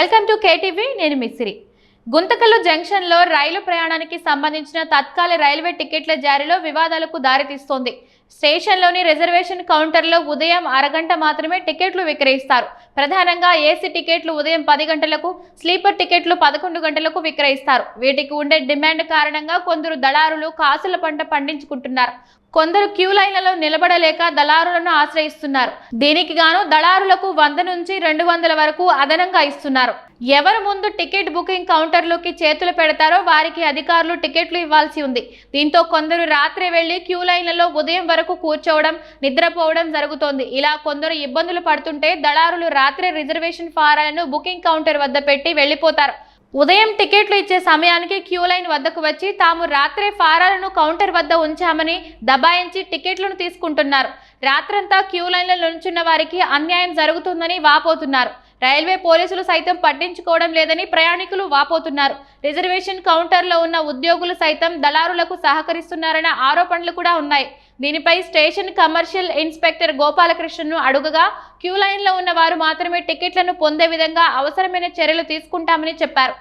Welcome to KTV నేను మిస్సిరి గుంతకల్లు జంక్షన్లో రైలు ప్రయాణానికి సంబంధించిన తత్కాల రైల్వే టికెట్ల జారీలో వివాదాలకు దారితీస్తోంది. స్టేషన్లోని రిజర్వేషన్ కౌంటర్లో ఉదయం అరగంట మాత్రమే టికెట్లు విక్రయిస్తారు. ప్రధానంగా ఏసీ టికెట్లు ఉదయం పది గంటలకు స్లీపర్ టికెట్లు పదకొండు గంటలకు విక్రయిస్తారు. వీటికి ఉండే డిమాండ్ కారణంగా కొందరు దళారులు కాసుల పంట పండించుకుంటున్నారు. కొందరు క్యూ లైన్లలో నిలబడలేక దళారులను ఆశ్రయిస్తున్నారు. దీనికి గాను దళారులకు వంద నుంచి రెండు వందల వరకు అదనంగా ఇస్తున్నారు. ఎవరు ముందు టికెట్ బుకింగ్ కౌంటర్లోకి చేతులు పెడతారో వారికి అధికారులు టికెట్లు ఇవ్వాల్సి ఉంది. దీంతో కొందరు రాత్రి వెళ్ళి క్యూ లైన్లలో ఉదయం వరకు కూర్చోవడం నిద్రపోవడం జరుగుతోంది. ఇలా కొందరు ఇబ్బందులు పడుతుంటే దళారులు రాత్రి రిజర్వేషన్ ఫారాలను బుకింగ్ కౌంటర్ వద్ద పెట్టి వెళ్ళిపోతారు ఉదయం టికెట్లు ఇచ్చే సమయానికి క్యూ లైన్ వద్దకు వచ్చి తాము రాత్రే ఫారాలను కౌంటర్ వద్ద ఉంచామని దబాయించి టికెట్లను తీసుకుంటున్నారు. రాత్రంతా క్యూ లైన్లో నుంచున్న వారికి అన్యాయం జరుగుతుందని వాపోతున్నారు. రైల్వే పోలీసులు సైతం పట్టించుకోవడం లేదని ప్రయాణికులు వాపోతున్నారు. రిజర్వేషన్ కౌంటర్లో ఉన్న ఉద్యోగులు సైతం దళారులకు సహకరిస్తున్నారన్న ఆరోపణలు కూడా ఉన్నాయి. దీనిపై స్టేషన్ కమర్షియల్ ఇన్స్పెక్టర్ గోపాలకృష్ణను అడుగగా క్యూ లైన్లో ఉన్న వారు మాత్రమే టికెట్లను పొందే విధంగా అవసరమైన చర్యలు తీసుకుంటామని చెప్పారు.